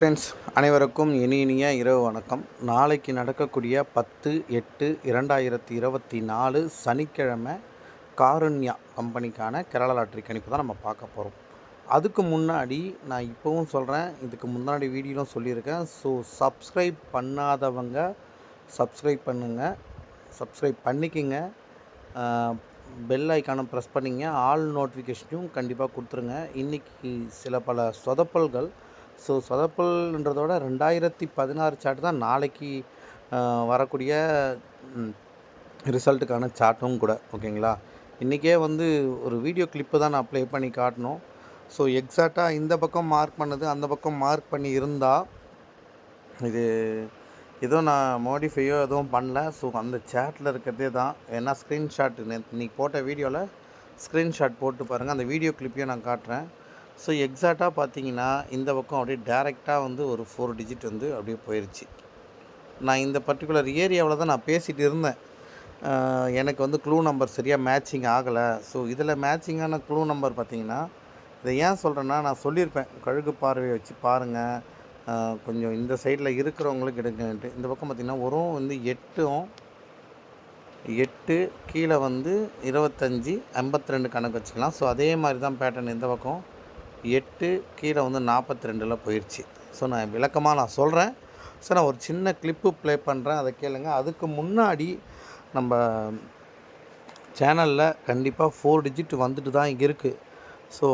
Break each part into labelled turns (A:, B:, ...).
A: Friends அனைவருக்கும் இனி இனிய இரவு வணக்கம். நாளைக்கு நடக்கக்கூடிய பத்து எட்டு இரண்டாயிரத்தி இருபத்தி நாலு சனிக்கிழமை காருண்யா கம்பெனிக்கான கேரளா லாட்ரி கணிப்பு தான் நம்ம பார்க்க போகிறோம் அதுக்கு முன்னாடி நான் இப்போவும் சொல்கிறேன் இதுக்கு முன்னாடி வீடியோலாம் சொல்லியிருக்கேன். ஸோ சப்ஸ்கிரைப் பண்ணாதவங்க சப்ஸ்கிரைப் பண்ணுங்கள் சப்ஸ்கிரைப் பண்ணிக்கிங்க. பெல் ஐக்கானை ப்ரெஸ் பண்ணிங்க. ஆல் நோட்டிஃபிகேஷனையும் கண்டிப்பாக கொடுத்துருங்க. இன்றைக்கி சில பல சொதப்பல்கள் ஸோ சொதப்பல்ன்றதோட ரெண்டாயிரத்தி பதினாறு சார்ட் தான் நாளைக்கு வரக்கூடிய ரிசல்ட்டுக்கான சார்ட்டும் கூட ஓகேங்களா? இன்றைக்கே வந்து ஒரு வீடியோ கிளிப்பு தான் நான் ப்ளே பண்ணி காட்டணும். ஸோ எக்ஸாக்டாக இந்த பக்கம் மார்க் பண்ணது அந்த பக்கம் மார்க் பண்ணி இருந்தால் இது எதுவும் நான் மோடிஃபையோ எதுவும் பண்ணல. ஸோ அந்த சேட்டில் இருக்கிறதே தான். ஏன்னா ஸ்க்ரீன்ஷாட் இன்னைக்கு போட்ட வீடியோவில் ஸ்க்ரீன்ஷாட் போட்டு பாருங்கள் அந்த வீடியோ கிளிப்பையும் நான் காட்டுறேன். ஸோ எக்ஸாக்டாக பார்த்தீங்கன்னா இந்த பக்கம் அப்படியே டேரெக்டாக வந்து ஒரு ஃபோர் டிஜிட் வந்து அப்படியே போயிடுச்சு நான் இந்த பர்டிகுலர் ஏரியாவில் தான் நான் பேசிகிட்டு இருந்தேன். எனக்கு வந்து க்ளூ நம்பர் சரியாக மேட்சிங் ஆகலை. ஸோ இதில் மேட்சிங்கான க்ளூ நம்பர் பார்த்தீங்கன்னா இதை ஏன் சொல்கிறேன்னா நான் சொல்லியிருப்பேன். கழுகு பார்வையை வச்சு பாருங்கள் கொஞ்சம் இந்த சைடில் இருக்கிறவங்களுக்கு எடுங்கன்ட்டு. இந்த பக்கம் பார்த்திங்கன்னா ஒரு வந்து எட்டும் எட்டு கீழே வந்து இருபத்தஞ்சி ஐம்பத்தி ரெண்டு கணக்கு வச்சுக்கலாம். ஸோ அதே மாதிரி தான் பேட்டர்ன் இந்த பக்கம். எட்டு கீழே வந்து நாற்பத்தி ரெண்டில் போயிடுச்சு ஸோ நான் விளக்கமாக நான் சொல்கிறேன் ஸோ நான் ஒரு சின்ன கிளிப்பு ப்ளே பண்ணுறேன் அதை கேளுங்க. அதுக்கு முன்னாடி நம்ம சேனலில் கண்டிப்பாக ஃபோர் டிஜிட் வந்துட்டு தான் இங்கே இருக்குது ஸோ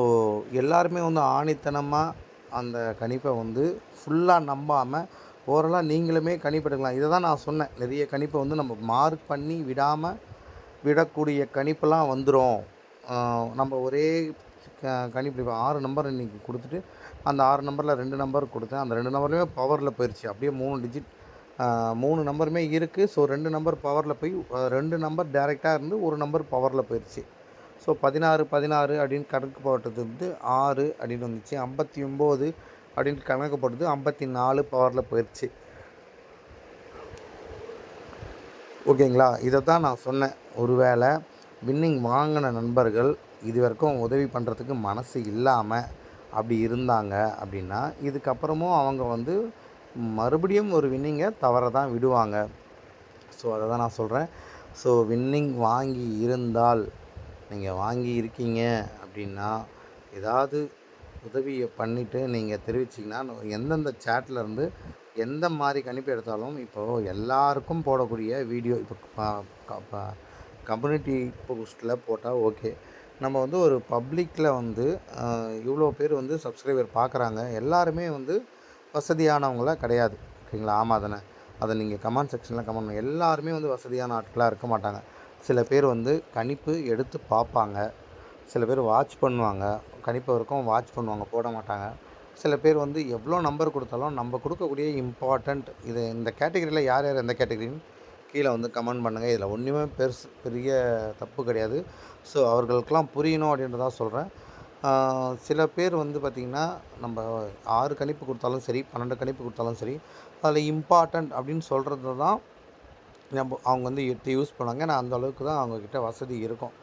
A: எல்லாருமே வந்து ஆணித்தனமாக அந்த கணிப்பை வந்து ஃபுல்லாக நம்பாமல் ஓரளவு நீங்களுமே கணிப்பெடுக்கலாம். இதை தான் நான் சொன்னேன். நிறைய கணிப்பை வந்து நம்ம மார்க் பண்ணி விடாமல் விடக்கூடிய கணிப்பெல்லாம் வந்துடும் நம்ம ஒரே கண்டுபிடிப்பேன் ஆறு நம்பர் இன்றைக்கி கொடுத்துட்டு அந்த ஆறு நம்பரில் ரெண்டு நம்பர் கொடுத்தேன். அந்த ரெண்டு நம்பர்லையுமே பவரில் போயிடுச்சு அப்படியே மூணு டிஜிட் மூணு நம்பருமே இருக்குது ஸோ ரெண்டு நம்பர் பவரில் போய் ரெண்டு நம்பர் டேரெக்டாக இருந்து ஒரு நம்பர் பவரில் போயிடுச்சு ஸோ பதினாறு பதினாறு அப்படின்னு கணக்கு போட்டது வந்து ஆறு அப்படின்னு வந்துச்சு. ஐம்பத்தி ஒம்பது அப்படின்னு கணக்கு போட்டது ஐம்பத்தி நாலு பவரில் போயிடுச்சு ஓகேங்களா? இதை தான் நான் சொன்னேன். ஒருவேளை வின்னிங் வாங்கின நண்பர்கள் இது வரைக்கும் உதவி பண்ணுறதுக்கு மனசு இல்லாமல் அப்படி இருந்தாங்க அப்படின்னா இதுக்கப்புறமும் அவங்க வந்து மறுபடியும் ஒரு வின்னிங்கை தவற தான் விடுவாங்க. ஸோ அதை தான் நான் சொல்கிறேன் ஸோ வின்னிங் வாங்கி இருந்தால் நீங்கள் வாங்கி இருக்கீங்க அப்படின்னா ஏதாவது உதவியை பண்ணிவிட்டு நீங்கள் தெரிவிச்சிங்கன்னா எந்தெந்த சேட்டில் இருந்து எந்த மாதிரி கணிப்பு எடுத்தாலும் இப்போது எல்லாருக்கும் போடக்கூடிய வீடியோ இப்போ கம்யூனிட்டி போஸ்ட்டில் போட்டால் ஓகே. நம்ம வந்து ஒரு பப்ளிக்கில் வந்து இவ்வளோ பேர் வந்து சப்ஸ்கிரைபர் பார்க்குறாங்க எல்லாருமே வந்து வசதியானவங்களாம் கிடையாது. ஓகேங்களா? ஆமாம் தானே? அதை நீங்கள் கமெண்ட் செக்ஷனில் கமெண்ட் பண்ண எல்லாருமே வந்து வசதியான ஆட்களாக இருக்க மாட்டாங்க. சில பேர் வந்து கணிப்பு எடுத்து பார்ப்பாங்க சில பேர் வாட்ச் பண்ணுவாங்க. கணிப்பு வரைக்கும் வாட்ச் பண்ணுவாங்க போட மாட்டாங்க. சில பேர் வந்து எவ்வளோ நம்பர் கொடுத்தாலும் நம்ம கொடுக்கக்கூடிய இம்பார்ட்டண்ட் இது இந்த கேட்டகரியில் யார் யார் எந்த கேட்டகரின்னு? கீழே வந்து கமெண்ட் பண்ணுங்கள் இதில் ஒன்றுமே பெருசு பெரிய தப்பு கிடையாது. ஸோ அவர்களுக்கெல்லாம் புரியணும் அப்படின்றதா சொல்கிறேன் சில பேர் வந்து பார்த்திங்கன்னா நம்ம ஆறு கணிப்பு கொடுத்தாலும் சரி பன்னெண்டு கணிப்பு கொடுத்தாலும் சரி அதில் இம்பார்ட்டண்ட் அப்படின்னு சொல்கிறது தான் நம்ம அவங்க வந்து எடுத்து யூஸ் பண்ணுவாங்க ஏன்னா அந்த அளவுக்கு தான் அவங்கக்கிட்ட வசதி இருக்கும்.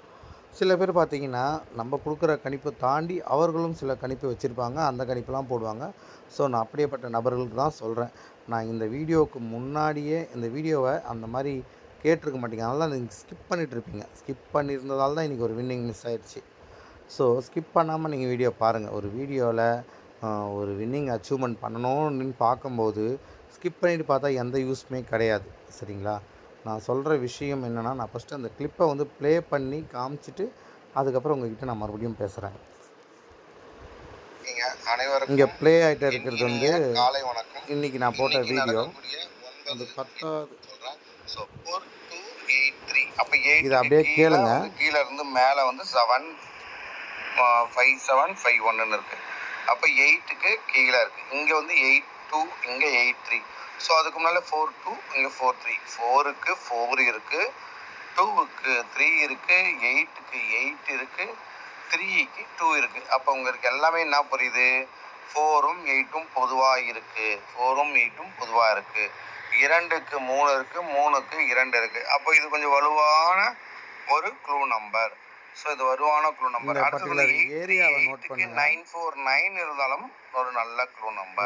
A: சில பேர் பார்த்திங்கன்னா நம்ம கொடுக்குற கணிப்பை தாண்டி அவர்களும் சில கணிப்பு வச்சுருப்பாங்க. அந்த கணிப்பெலாம் போடுவாங்க. ஸோ நான் அப்படியேப்பட்ட நபர்களுக்கு தான் சொல்கிறேன் நான் இந்த வீடியோவுக்கு முன்னாடியே இந்த வீடியோவை அந்த மாதிரி கேட்டிருக்க மாட்டீங்க. அதனால் தான் நீங்கள் ஸ்கிப் பண்ணிகிட்ருப்பீங்க ஸ்கிப் பண்ணியிருந்ததால் தான் இன்றைக்கி ஒரு வின்னிங் மிஸ் ஆயிடுச்சு. ஸோ ஸ்கிப் பண்ணாமல் நீங்கள் வீடியோ பாருங்கள் ஒரு வீடியோவில் ஒரு வின்னிங் அச்சீவ்மெண்ட் பண்ணணும்னு பார்க்கும்போது ஸ்கிப் பண்ணிவிட்டு பார்த்தா எந்த யூஸ்மே கிடையாது. சரிங்களா? நான் சொல்கிற விஷயம் என்னென்னா நான் ஃபஸ்ட்டு அந்த கிளிப்பை வந்து ப்ளே பண்ணி காமிச்சிட்டு அதுக்கப்புறம் உங்ககிட்ட நான் மறுபடியும் பேசுகிறேன்
B: நீங்க அனைவருக்கும்
A: இங்கே ப்ளே ஆகிட்டு இருக்கிறது வந்து
B: காலை வணக்கம்.
A: இன்றைக்கி நான் போட்ட வீடியோ அது பத்தாவது
B: so four two eight three அப்போ எயிட்
A: இதை அப்படியே கேளுங்க.
B: கீழே இருந்து மேலே வந்து செவன் ஃபைவ் செவன் ஃபைவ் ஒன்னு இருக்கு. அப்போ எயிட்டுக்கு கீழே இருக்கு. இங்கே வந்து எயிட் டூ இங்கே எயிட் த்ரீ ஸோ அதுக்கு முன்னால் ஃபோர் டூ இங்கே ஃபோர் த்ரீ ஃபோருக்கு ஃபோர் இருக்குது டூவுக்கு த்ரீ இருக்குது எயிட்டுக்கு எயிட் இருக்குது த்ரீக்கு டூ இருக்குது அப்போ உங்களுக்கு எல்லாமே என்ன புரியுது? ஃபோரும் எயிட்டும் பொதுவாக இருக்குது ஃபோரும் எயிட்டும் பொதுவாக இருக்குது இரண்டுக்கு மூணு இருக்குது மூணுக்கு இரண்டு இருக்குது அப்போ இது கொஞ்சம் வலுவான ஒரு க்ளூ நம்பர் ஸோ இது வருவான க்ளூ நம்பர் அடுத்தது. நைன் ஃபோர் நைன் இருந்தாலும் ஒரு நல்ல clue number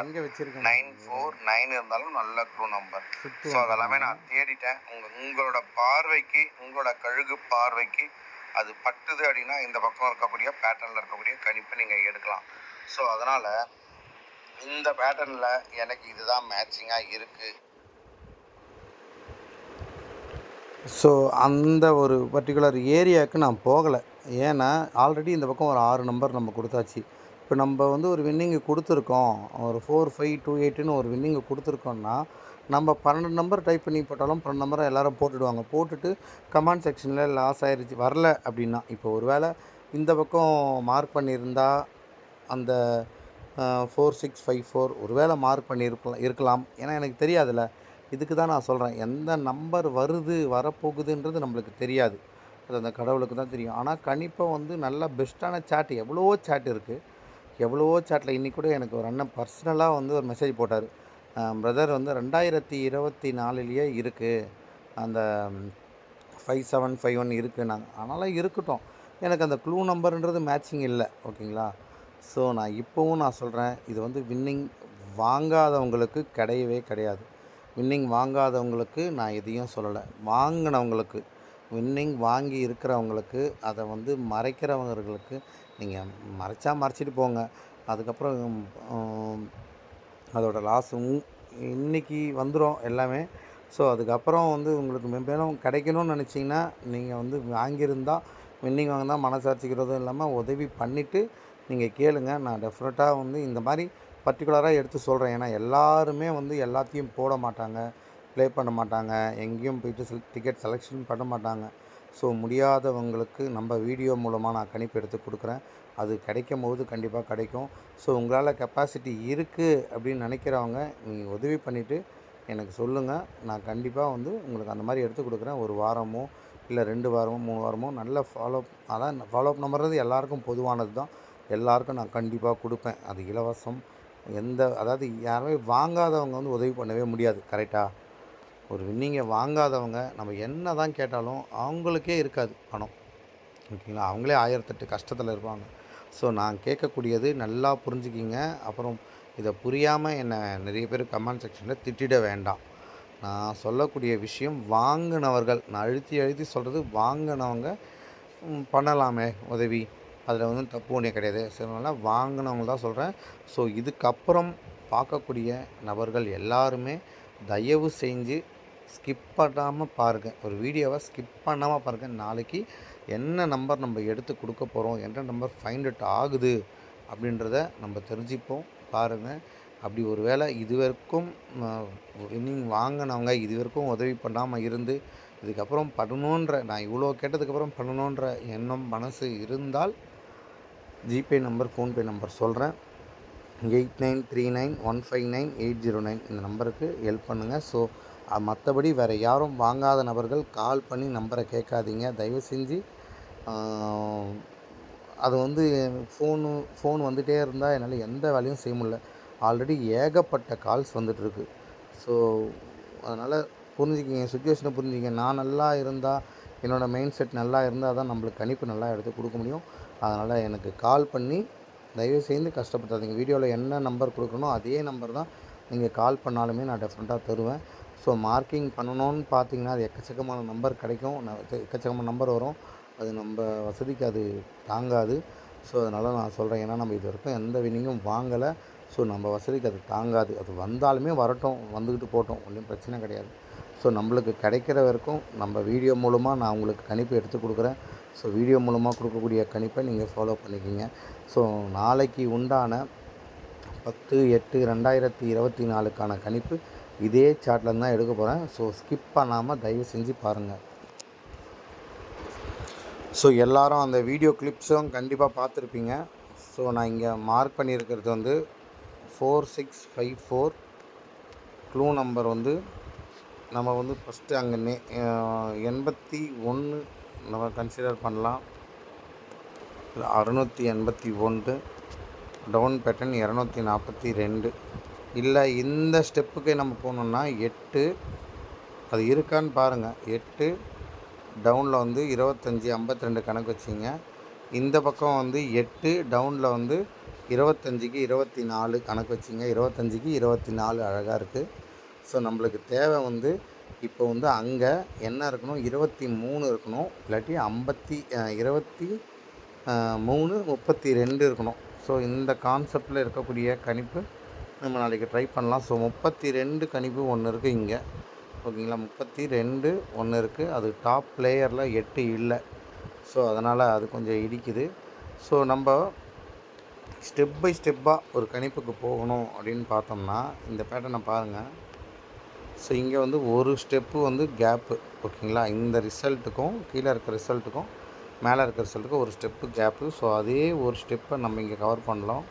B: nine four nine இருந்தாலும் நல்ல க்ளூ நம்பர் ஸோ அதெல்லாமே நான் தேடிட்டேன். உங்க உங்களோட பார்வைக்கு உங்களோட கழுகு பார்வைக்கு அது பட்டுது அப்படின்னா இந்த பக்கம் இருக்கக்கூடிய பேட்டர்னில் இருக்கக்கூடிய கணிப்பை நீங்கள் எடுக்கலாம். ஸோ அதனால் இந்த பேட்டர்னில் எனக்கு இதுதான் மேட்சிங்காக இருக்குது
A: ஸோ அந்த ஒரு பர்டிகுலர் ஏரியாவுக்கு நான் போகலை. ஏன்னா ஆல்ரெடி இந்த பக்கம் ஒரு ஆறு நம்பர் நம்ம கொடுத்தாச்சு. இப்போ நம்ம வந்து ஒரு வின்னிங்கு கொடுத்துருக்கோம். ஒரு ஃபோர் ஃபைவ் டூ எயிட்டுன்னு ஒரு வின்னிங்கு கொடுத்துருக்கோம்னா நம்ம பன்னெண்டு நம்பர் டைப் பண்ணி போட்டாலும் பன்னெண்டு நம்பரை எல்லோரும் போட்டுடுவாங்க. போட்டுட்டு கமெண்ட் செக்ஷனில் லாஸ் ஆயிடுச்சு வரல அப்படின்னா இப்போ ஒரு வேளை இந்த பக்கம் மார்க் பண்ணியிருந்தா அந்த ஃபோர் சிக்ஸ் ஃபைவ் ஃபோர் ஒரு வேளை மார்க் பண்ணியிருக்கலாம் இருக்கலாம். ஏன்னா எனக்கு தெரியாதுல்ல. இதுக்கு தான் நான் சொல்கிறேன் எந்த நம்பர் வருது வரப்போகுதுன்றது நம்மளுக்கு தெரியாது. அது அந்த கடவுளுக்கு தான் தெரியும். ஆனால் கணிப்பை வந்து நல்ல பெஸ்ட்டான சாட் எவ்வளவோ சாட் இருக்குது எவ்வளவோ சாட்டில் இன்றைக்கி கூட எனக்கு ஒரு அண்ணன் பர்சனலாக வந்து ஒரு மெசேஜ் போட்டார். பிரதர் வந்து ரெண்டாயிரத்தி இருபத்தி நாலுலேயே இருக்குது அந்த ஃபைவ் செவன் ஃபைவ் ஒன் இருக்குன்னாங்க நாங்கள் அதனால் இருக்கட்டும். எனக்கு அந்த க்ளூ நம்பர்ன்றது மேட்சிங் இல்லை ஓகேங்களா? ஸோ நான் இப்போவும் நான் சொல்கிறேன் இது வந்து வின்னிங் வாங்காதவங்களுக்கு கிடையவே கிடையாது. வின்னிங் வாங்காதவங்களுக்கு நான் எதையும் சொல்லலை. வாங்கினவங்களுக்கு வின்னிங் வாங்கி இருக்கிறவங்களுக்கு அதை வந்து மறைக்கிறவங்களுக்கு நீங்கள் மறைச்சா மறைச்சிட்டு போங்க. அதுக்கப்புறம் அதோட லாஸ் இன்னைக்கு வந்துடும் எல்லாமே. ஸோ அதுக்கப்புறம் வந்து உங்களுக்கு மென்மேலும் கிடைக்கணும்னு நினச்சிங்கன்னா நீங்கள் வந்து வாங்கியிருந்தா வின்னிங் வாங்கினா மனசாட்சிக்கிறதும் இல்லாமல் உதவி பண்ணிவிட்டு நீங்கள் கேளுங்க. நான் டெஃபினட்டாக வந்து இந்த மாதிரி பர்டிகுலராக எடுத்து சொல்கிறேன் ஏன்னா எல்லாருமே வந்து எல்லாத்தையும் போட மாட்டாங்க. ப்ளே பண்ண மாட்டாங்க. எங்கேயும் போயிட்டு செல் டிக்கெட் செலெக்ஷன் பண்ண மாட்டாங்க. ஸோ முடியாதவங்களுக்கு நம்ம வீடியோ மூலமாக நான் கணிப்பு எடுத்து கொடுக்குறேன். அது கிடைக்கும் போது கண்டிப்பாக கிடைக்கும். ஸோ உங்களால் கெப்பாசிட்டி இருக்குது அப்படின்னு நினைக்கிறவங்க நீங்கள் உதவி பண்ணிவிட்டு எனக்கு சொல்லுங்கள் நான் கண்டிப்பாக வந்து உங்களுக்கு அந்த மாதிரி எடுத்து கொடுக்குறேன். ஒரு வாரமோ இல்லை ரெண்டு வாரமோ மூணு வாரமோ நல்ல ஃபாலோ அதான் ஃபாலோ அப் நம்புறது எல்லாருக்கும் பொதுவானது தான் எல்லாருக்கும் நான் கண்டிப்பாக கொடுப்பேன். அது இலவசம். எந்த அதாவது யாருமே வாங்காதவங்க வந்து உதவி பண்ணவே முடியாது. கரெக்டாக ஒரு வின்னிங்கை வாங்காதவங்க நம்ம என்ன தான் கேட்டாலும் அவங்களுக்கே இருக்காது பணம். ஓகேங்களா? அவங்களே ஆயிரத்தெட்டு கஷ்டத்தில் இருப்பாங்க. ஸோ நான் கேட்கக்கூடியது நல்லா புரிஞ்சுக்கிங்க. அப்புறம் இதை புரியாமல் என்னை நிறைய பேர் கமெண்ட் செக்ஷனில் திட்டிட வேண்டாம். நான் சொல்லக்கூடிய விஷயம் வாங்கினவர்கள். நான் அழுத்தி அழுத்தி சொல்கிறது வாங்கினவங்க பண்ணலாமே உதவி. அதில் வந்து தப்பு ஒன்றே கிடையாது. சரி அதனால் வாங்கினவங்க தான் சொல்கிறேன் ஸோ இதுக்கப்புறம் பார்க்கக்கூடிய நபர்கள் எல்லாருமே தயவு செஞ்சு ஸ்கிப் பண்ணாமல் பாருங்கள் ஒரு வீடியோவை ஸ்கிப் பண்ணாமல் பாருங்கள் நாளைக்கு என்ன நம்பர் நம்ம எடுத்து கொடுக்க போகிறோம் என்ன நம்பர் ஃபைண்ட் அவுட் ஆகுது? அப்படின்றத நம்ம தெரிஞ்சுப்போம். பாருங்கள் அப்படி ஒரு வேளை இதுவரைக்கும் வின்னிங் வாங்கினவங்க இதுவரைக்கும் உதவி பண்ணாமல் இருந்து இதுக்கப்புறம் பண்ணணுன்ற நான் இவ்வளோ கேட்டதுக்கப்புறம் பண்ணணுன்ற எண்ணம் மனசு இருந்தால் ஜிபே நம்பர் ஃபோன்பே நம்பர் சொல்கிறேன் eight nine three nine one five nine eight zero nine இந்த நம்பருக்கு ஹெல்ப் பண்ணுங்கள் ஸோ மற்றபடி வேறு யாரும் வாங்காத நபர்கள் கால் பண்ணி நம்பரை கேட்காதீங்க. தயவு செஞ்சு அது வந்து ஃபோனு ஃபோன் வந்துகிட்டே இருந்தால் என்னால் எந்த வேலையும் செய்ய முடியல. ஆல்ரெடி ஏகப்பட்ட கால்ஸ் வந்துட்டுருக்கு. ஸோ அதனால் புரிஞ்சுக்கிங்க சுச்சுவேஷனை புரிஞ்சுக்கிங்க. நான் நல்லா இருந்தால் என்னோடய மைண்ட் செட் நல்லா இருந்தால் தான் நம்மளுக்கு கணிப்பு நல்லா எடுத்து கொடுக்க முடியும். அதனால் எனக்கு கால் பண்ணி தயவு செய்து கஷ்டப்படுத்தாதீங்க வீடியோவில் என்ன நம்பர் கொடுக்கணும் அதே நம்பர் தான் நீங்கள் கால் பண்ணாலுமே நான் டெஃபரெண்ட்டாக தருவேன். ஸோ மார்க்கிங் பண்ணணும்னு பார்த்தீங்கன்னா அது எக்கச்சக்கமான நம்பர் கிடைக்கும். எக்கச்சக்கமான நம்பர் வரும். அது நம்ம வசதிக்கு அது தாங்காது. ஸோ அதனால் நான் சொல்கிறேன் ஏன்னா நம்ம இது வரைக்கும் எந்த வினிங்கும் வாங்கலை. ஸோ நம்ம வசதிக்கு அது தாங்காது. அது வந்தாலுமே வரட்டும். வந்துக்கிட்டு போட்டோம் ஒன்றும் பிரச்சனை கிடையாது. ஸோ நம்மளுக்கு கிடைக்கிற வரைக்கும் நம்ம வீடியோ மூலமாக நான் உங்களுக்கு கணிப்பு எடுத்து கொடுக்குறேன். ஸோ வீடியோ மூலமாக கொடுக்கக்கூடிய கணிப்பை நீங்கள் ஃபாலோ பண்ணிக்கிங்க. ஸோ நாளைக்கு உண்டான பத்து எட்டு ரெண்டாயிரத்தி இருபத்தி நாலுக்கான கணிப்பு இதே சார்ட்லேருந்து தான் எடுக்க போகிறேன் ஸோ ஸ்கிப் பண்ணாமல் தயவு செஞ்சு பாருங்கள் ஸோ எல்லோரும் அந்த வீடியோ கிளிப்ஸும் கண்டிப்பாக பார்த்துருப்பீங்க. ஸோ நான் இங்கே மார்க் பண்ணியிருக்கிறது வந்து four six five four clue number வந்து நம்ம வந்து ஃபஸ்ட்டு அங்கே நே எண்பத்தி ஒன்று நம்ம கன்சிடர் பண்ணலாம். அறுநூற்றி எண்பத்தி ஒன்று டவுன் பேட்டர்ன் இரநூத்தி நாற்பத்தி ரெண்டு. இல்லை இந்த ஸ்டெப்புக்கே நம்ம போகணுன்னா எட்டு அது இருக்கான்னு பாருங்கள் எட்டு டவுனில் வந்து இருபத்தஞ்சி ஐம்பத்தி ரெண்டு கணக்கு வச்சிங்க. இந்த பக்கம் வந்து எட்டு டவுனில் வந்து இருபத்தஞ்சிக்கு இருபத்தி நாலு கணக்கு வச்சிங்க. இருபத்தஞ்சிக்கு இருபத்தி நாலு அழகாக இருக்குது ஸோ நம்மளுக்கு தேவை வந்து இப்போ வந்து அங்கே என்ன இருக்கணும்? இருபத்தி மூணு இருக்கணும். இல்லாட்டி ஐம்பத்தி இருபத்தி மூணு முப்பத்தி ரெண்டு இருக்கணும். ஸோ இந்த கான்செப்டில் இருக்கக்கூடிய கணிப்பு நம்ம நாளைக்கு ட்ரை பண்ணலாம். ஸோ முப்பத்தி ரெண்டு கணிப்பு ஒன்று இருக்குது இங்கே. ஓகேங்களா? முப்பத்தி ரெண்டு ஒன்று இருக்குது அது டாப் பிளேயரில் எட்டு இல்லை. ஸோ அதனால் அது கொஞ்சம் இடிக்குது. ஸோ நம்ம ஸ்டெப் பை ஸ்டெப்பாக ஒரு கணிப்புக்கு போகணும் அப்படின்னு பார்த்தோம்னா இந்த பேட்டர்னை பாருங்கள் ஸோ இங்கே வந்து ஒரு ஸ்டெப்பு வந்து கேப்பு ஓகேங்களா இந்த ரிசல்ட்டுக்கும் கீழே இருக்க ரிசல்ட்டுக்கும் மேலே இருக்க ரிசல்ட்டுக்கும் ஒரு ஸ்டெப்பு கேப்பு ஸோ அதே ஒரு ஸ்டெப்பை நம்ம இங்கே கவர் பண்ணலாம்.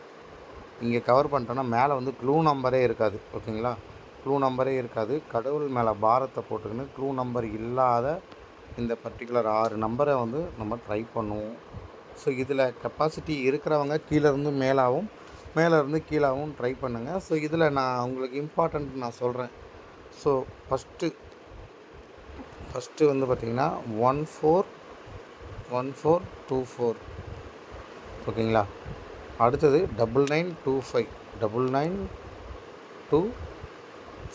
A: இங்கே கவர் பண்ணிட்டோன்னா மேலே வந்து க்ளூ நம்பரே இருக்காது ஓகேங்களா க்ளூ நம்பரே இருக்காது. கடவுள் மேலே பாரத்தை போட்டுக்கின்னு க்ளூ நம்பர் இல்லாத இந்த பர்டிகுலர் ஆறு நம்பரை வந்து நம்ம ட்ரை பண்ணுவோம். ஸோ இதில் கெப்பாசிட்டி இருக்கிறவங்க கீழேருந்து மேலாகவும் மேலே இருந்து கீழாகவும் ட்ரை பண்ணுங்கள் ஸோ இதில் நான் உங்களுக்கு இம்பார்ட்டண்ட் நான் சொல்கிறேன் ஸோ ஃபஸ்ட்டு ஃபஸ்ட்டு வந்து பார்த்திங்கன்னா one four one four two four ஓகேங்களா? அடுத்தது double nine two five double nine two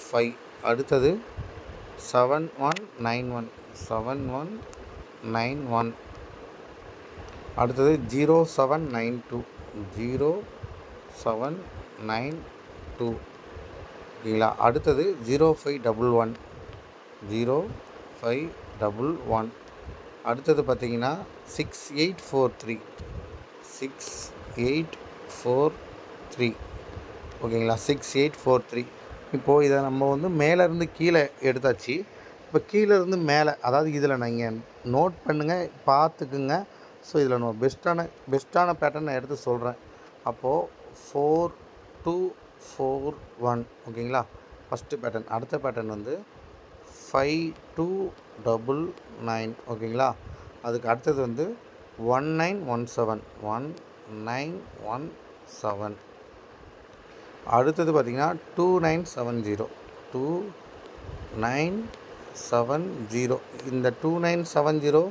A: five அடுத்தது seven one nine one seven one nine one அடுத்தது zero seven nine two zero seven nine two ஓகேங்களா? அடுத்தது zero five double one zero five double one அடுத்தது பார்த்தீங்கன்னா six eight four three six eight four three ஓகேங்களா? Six eight four three இப்போது இதை நம்ம வந்து மேலேருந்து கீழே எடுத்தாச்சு. இப்போ கீழேருந்து மேலே அதாவது இதில் நீங்கள் நோட் பண்ணுங்கள் பார்த்துக்குங்க. ஸோ இதில் நம்ம பெஸ்ட்டான பெஸ்ட்டான பேட்டர்ன் எடுத்து சொல்கிறேன் அப்போது ஃபோர் டூ ஃபோர் ஒன் ஓகேங்களா? ஃபஸ்ட்டு பேட்டர்ன் அடுத்த பேட்டர்ன் வந்து ஃபைவ் டூ டபுள் நைன் ஓகேங்களா? அதுக்கு அடுத்தது வந்து one nine one seven one nine one seven அடுத்தது பார்த்திங்கன்னா two nine seven zero two nine seven zero இந்த டூ நைன் செவன் ஜீரோ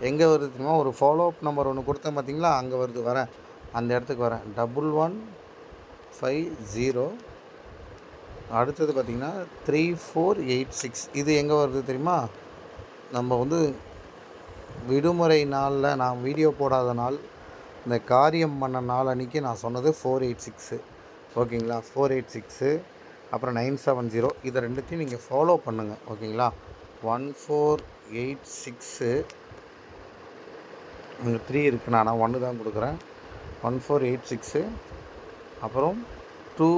A: எங்கே வருது ஒரு ஃபாலோ அப் நம்பர் ஒன்று கொடுத்தேன் பார்த்தீங்களா? அங்கே வருது. வரேன். அந்த இடத்துக்கு வரேன். டபுள் ஒன் ஃபைவ் ஜீரோ அடுத்தது பார்த்திங்கன்னா த்ரீ ஃபோர் எயிட் சிக்ஸ் இது எங்கே வருது தெரியுமா? நம்ம வந்து விடுமுறை நாளில் நான் வீடியோ போடாத நாள் இந்த காரியம் பண்ண நாள் அன்றைக்கி நான் சொன்னது ஃபோர் எயிட் சிக்ஸு ஓகேங்களா? ஃபோர் எயிட் சிக்ஸு அப்புறம் நைன் செவன் ஜீரோ இதை ரெண்டுத்தையும் நீங்கள் ஃபாலோ பண்ணுங்கள் ஓகேங்களா? ஒன் ஃபோர் எயிட் சிக்ஸு இங்கே த்ரீ இருக்குது நான் ஒன்று தான் கொடுக்குறேன். ஒன் ஃபோர் எயிட் சிக்ஸு அப்புறம் two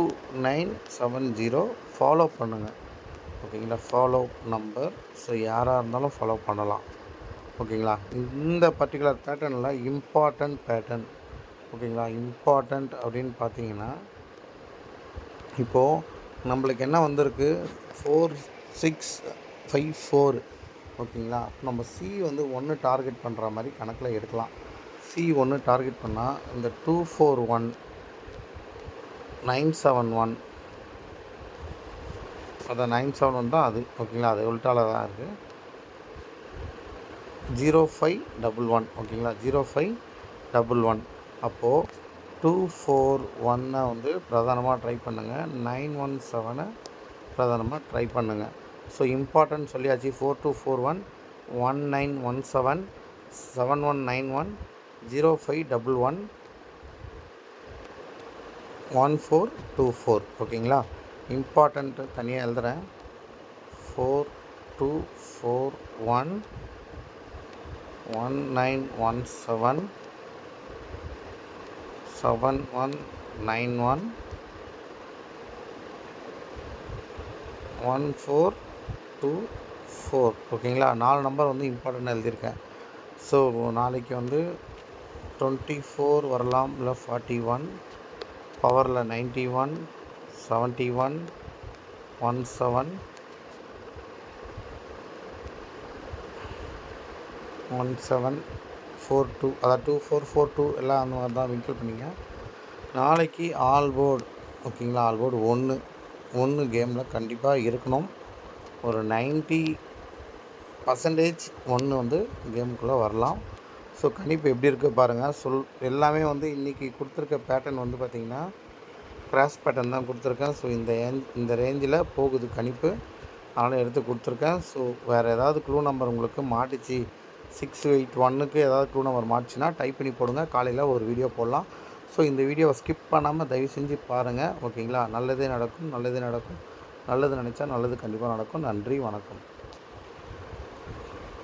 A: nine seven zero follow பண்ணுங்கள் ஓகேங்களா? ஃபாலோ நம்பர் ஸோ யாராக இருந்தாலும் ஃபாலோ பண்ணலாம். ஓகேங்களா? இந்த பர்டிகுலர் பேட்டர்னில் இம்பார்ட்டண்ட் பேட்டர்ன் ஓகேங்களா? இம்பார்ட்டண்ட் அப்படின்னு பார்த்தீங்கன்னா இப்போது நம்மளுக்கு என்ன வந்திருக்கு? ஃபோர் சிக்ஸ் ஃபைவ் ஃபோர் ஓகேங்களா? நம்ம சி வந்து ஒன்று டார்கெட் பண்ணுற மாதிரி கணக்கில் எடுக்கலாம். சி ஒன்று டார்கெட் பண்ணால் இந்த two four one nine seven one. அதான் நைன் செவன் ஒன் தான் அது. ஓகேங்களா? அது உள்டால தான் இருக்குது ஜீரோ ஃபைவ் டபுள் ஒன். ஓகேங்களா? Zero five double one. அப்போது டூ ஃபோர் ஒன்னை வந்து பிரதானமாக ட்ரை பண்ணுங்கள் நைன் ஒன் செவனை பிரதானமாக ட்ரை பண்ணுங்கள் ஸோ இம்பார்ட்டன்ட் சொல்லியாச்சு. Four two four one one nine one seven seven one nine one zero five double one one four two four ஓகேங்களா? Important தனியாக எழுதுகிறேன் four two four one one nine one seven seven one nine one one four two four ஓகேங்களா? நாலு number வந்து important எழுதியிருக்கேன். So நாளைக்கு வந்து twenty four வரலாம் இல்லை ஃபார்ட்டி ஒன் பவரில் ninety one seventy one one seven one seven four two அதாவது டூ ஃபோர் ஃபோர் டூ எல்லாம் அந்த மாதிரி தான் விங்கிள் பண்ணிங்க. நாளைக்கு ஆல் போர்டு ஓகேங்களா? ஆல் போர்டு ஒன்று ஒன்று கேமில் கண்டிப்பாக இருக்கணும். ஒரு நைன்ட்டி பர்சன்டேஜ் ஒன்று வந்து கேமுக்குள்ளே வரலாம். ஸோ கணிப்பு எப்படி இருக்குது பாருங்கள் சொல் எல்லாமே வந்து இன்றைக்கி கொடுத்துருக்க பேட்டர்ன் வந்து பார்த்திங்கன்னா கிராஸ் பேட்டர்ன் தான் கொடுத்துருக்கேன். ஸோ இந்த இந்த ரேஞ்சில் போகுது கணிப்பு. அதனால் எடுத்து கொடுத்துருக்கேன். ஸோ வேறு ஏதாவது க்ளூ நம்பர் உங்களுக்கு மாட்டுச்சு சிக்ஸ் எயிட் ஒன்னுக்கு ஏதாவது க்ளூ நம்பர் மாட்டுச்சுன்னா டைப் பண்ணி போடுங்க. காலையில் ஒரு வீடியோ போடலாம். ஸோ இந்த வீடியோவை ஸ்கிப் பண்ணாமல் தயவு செஞ்சு பாருங்கள் ஓகேங்களா நல்லதே நடக்கும் நல்லதே நடக்கும். நல்லது நினச்சா நல்லது கண்டிப்பாக நடக்கும். நன்றி வணக்கம்.